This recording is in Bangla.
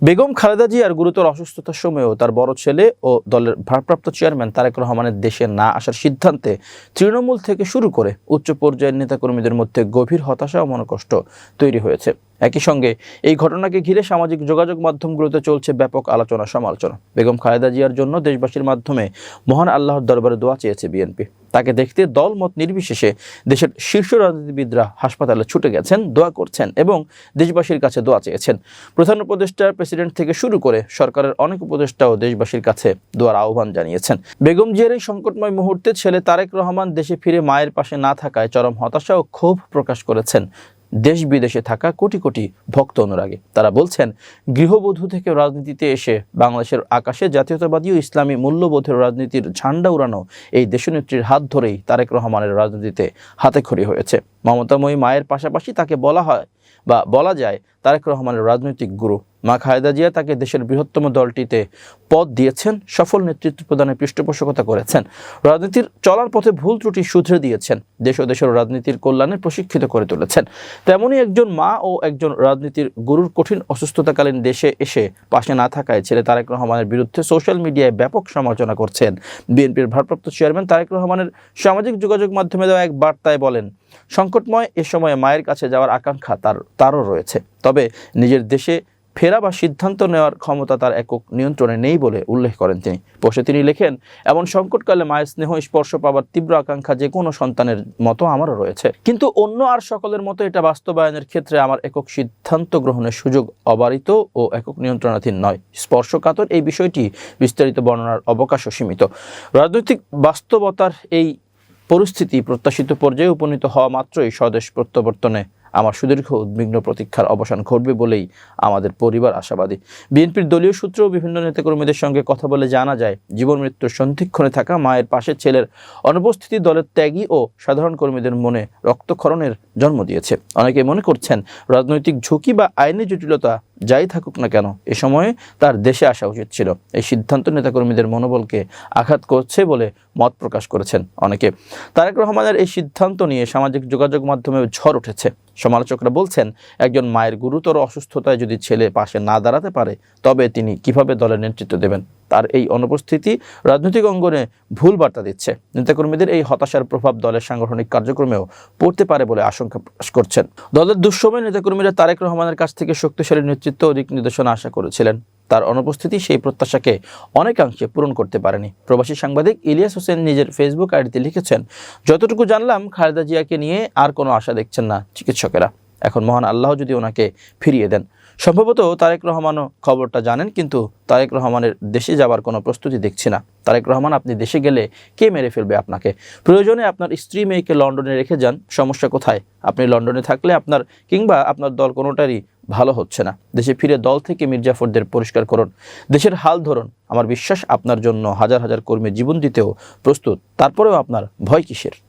বেগম খালেদা জিয়ার গুরুতর অসুস্থতার সময়েও তার বড় ছেলে ও দলের ভারপ্রাপ্ত চেয়ারম্যান তারেক রহমানের দেশে না আসার সিদ্ধান্তে তৃণমূল থেকে শুরু করে উচ্চ পর্যায়ের নেতাকর্মীদের মধ্যে গভীর হতাশা ও মনোকষ্ট তৈরি হয়েছে। একই সঙ্গে এই ঘটনাকে ঘিরে সামাজিক যোগাযোগ মাধ্যমগুলোতে চলছে ব্যাপক আলোচনা সমালোচনা। বেগম খালেদা জিয়ার জন্য দেশবাসীর মাধ্যমে মহান আল্লাহর দরবারে দোয়া চেয়েছে বিএনপি। তাকে দেখতে দল মত নির্বিশেষে দেশের শীর্ষ রাজনীতিবিদরা হাসপাতালে ছুটে গেছেন, দোয়া করছেন এবং দেশবাসীর কাছে দোয়া চেয়েছেন। প্রধান উপদেষ্টা, প্রেসিডেন্ট থেকে শুরু করে সরকারের অনেক উপদেষ্টাও দেশবাসীর কাছে দোয়ার আহ্বান জানিয়েছেন। বেগম জিয়ার এই সংকটময় মুহূর্তে ছেলে তারেক রহমান দেশে ফিরে মায়ের পাশে না থাকায় চরম হতাশা ও ক্ষোভ প্রকাশ করেছেন দেশ বিদেশে থাকা কোটি কোটি ভক্ত অনুরাগে। তারা বলছেন, গৃহবধূ থেকে রাজনীতিতে এসে বাংলাদেশের আকাশে জাতীয়তাবাদী ও ইসলামী মূল্যবোধের রাজনীতির ঝান্ডা উড়ানো এই দেশনেত্রীর হাত ধরেই তারেক রহমানের রাজনীতিতে হাতেখড়ি হয়েছে। মমতাময়ী মায়ের পাশাপাশি তাকে বলা হয় বা বলা যায় তারেক রহমানের রাজনৈতিক গুরু। মা খালেদা জিয়া তাকে দেশের বৃহত্তম দলটিতে পদ দিয়েছেন, সফল নেতৃত্ব প্রদানে পৃষ্ঠপোষকতা করেছেন, রাজনীতির চলার পথে ভুল ত্রুটি শুধরে দিয়েছেন, দেশ ও দেশের রাজনীতির কল্যাণে প্রশিক্ষিত করে তুলেছেন। তেমনই একজন মা ও একজন রাজনীতির গুরুর কঠিন অসুস্থতাকালীন দেশে এসে পাশে না থাকায় ছেলে তারেক রহমানের বিরুদ্ধে সোশ্যাল মিডিয়ায় ব্যাপক সমালোচনা করছেন। বিএনপির ভারপ্রাপ্ত চেয়ারম্যান তারেক রহমানের সামাজিক যোগাযোগ মাধ্যমে দেওয়া এক বার্তায় বলেন, সংকটময় এ সময়ে মায়ের কাছে যাওয়ার আকাঙ্ক্ষা তার, তারও রয়েছে। তবে নিজের দেশে ফেরা বা সিদ্ধান্ত নেওয়ার ক্ষমতা তার একক নিয়ন্ত্রণে নেই বলে উল্লেখ করেন তিনি। পোষে তিনি লেখেন, এমন সংকটকালে মায়ের স্নেহ স্পর্শ পাওয়ার তীব্র আকাঙ্ক্ষা যে কোনো সন্তানের মতো আমারও রয়েছে। কিন্তু অন্য আর সকলের মতো এটা বাস্তবায়নের ক্ষেত্রে আমার একক সিদ্ধান্ত গ্রহণের সুযোগ অবারিত ও একক নিয়ন্ত্রণাধীন নয়। স্পর্শকাতর এই বিষয়টি বিস্তারিত বর্ণনার অবকাশও সীমিত। রাজনৈতিক বাস্তবতার এই পরিস্থিতি প্রত্যাশিত পর্যায়ে উপনীত হওয়া মাত্রই স্বদেশ প্রত্যাবর্তনে আমার সুদীর্ঘ উদ্বিগ্ন প্রতীক্ষার অবসান ঘটবে বলেই আমাদের পরিবার আশাবাদী। বিএনপির দলীয় সূত্র বিভিন্ন নেতাকর্মীদের সঙ্গে কথা বলে জানা যায়, জীবন মৃত্যুর সন্ধিক্ষণে থাকা মায়ের পাশে ছেলের অনুপস্থিতি দলের ত্যাগী ও সাধারণ কর্মীদের মনে রক্তক্ষরণের জন্ম দিয়েছে। অনেকে মনে করছেন, রাজনৈতিক ঝুঁকি বা আইনি জটিলতা যাই থাকুক না কেন, এ সময়ে তার দেশে আসা উচিত ছিল। এই সিদ্ধান্ত নেতাকর্মীদের মনোবলকে আঘাত করছে বলে মত প্রকাশ করেছেন অনেকে। তারেক রহমানের এই সিদ্ধান্ত নিয়ে সামাজিক যোগাযোগ মাধ্যমে ঝড় উঠেছে। সমালোচকরা বলছেন, একজন মায়ের গুরুতর অসুস্থতায় যদি ছেলে পাশে না দাঁড়াতে পারে, তবে তিনি কীভাবে দলের নেতৃত্ব দেবেন? তার এই অনুপস্থিতি রাজনৈতিক অঙ্গনে ভুল বার্তা দিচ্ছে। নেতাকর্মীদের এই হতাশার প্রভাব দলের সাংগঠনিক কার্যক্রমেও পড়তে পারে বলে আশঙ্কা প্রকাশ করছেন। দলের দুঃসময় নেতাকর্মীরা তারেক রহমানের কাছ থেকে শক্তিশালী নেতৃত্ব ও দিক নির্দেশনা আশা করেছিলেন। তার অনুপস্থিতি সেই প্রত্যাশাকে অনেকাংশে পূরণ করতে পারেনি। প্রবাসী সাংবাদিক ইলিয়াস হোসেন নিজের ফেসবুক আইডিতে লিখেছেন, যতটুকু জানলাম, খালেদা জিয়াকে নিয়ে আর কোনো আশা দেখছেন না চিকিৎসকেরা। এখন মহান আল্লাহ যদি ওনাকে ফিরিয়ে দেন। সম্ভবত তারেক রহমানও খবরটা জানেন, কিন্তু তারেক রহমানের দেশে যাবার কোনো প্রস্তুতি দেখছি না। তারেক রহমান, আপনি দেশে গেলে কে মেরে ফেলবে আপনাকে? প্রয়োজনে আপনার স্ত্রী মেয়েকে লন্ডনে রেখে যান, সমস্যা কোথায়? আপনি লন্ডনে থাকলে আপনার কিংবা আপনার দল কোনোটারই ভালো হচ্ছে না। দেশে ফিরে দল থেকে মির্জাফরদের পরিষ্কার করুন। দেশের হাল ধরুন। আমার বিশ্বাস আপনার জন্য হাজার হাজার কর্মী জীবন দিতেও প্রস্তুত। তারপরেও আপনার ভয় কিসের?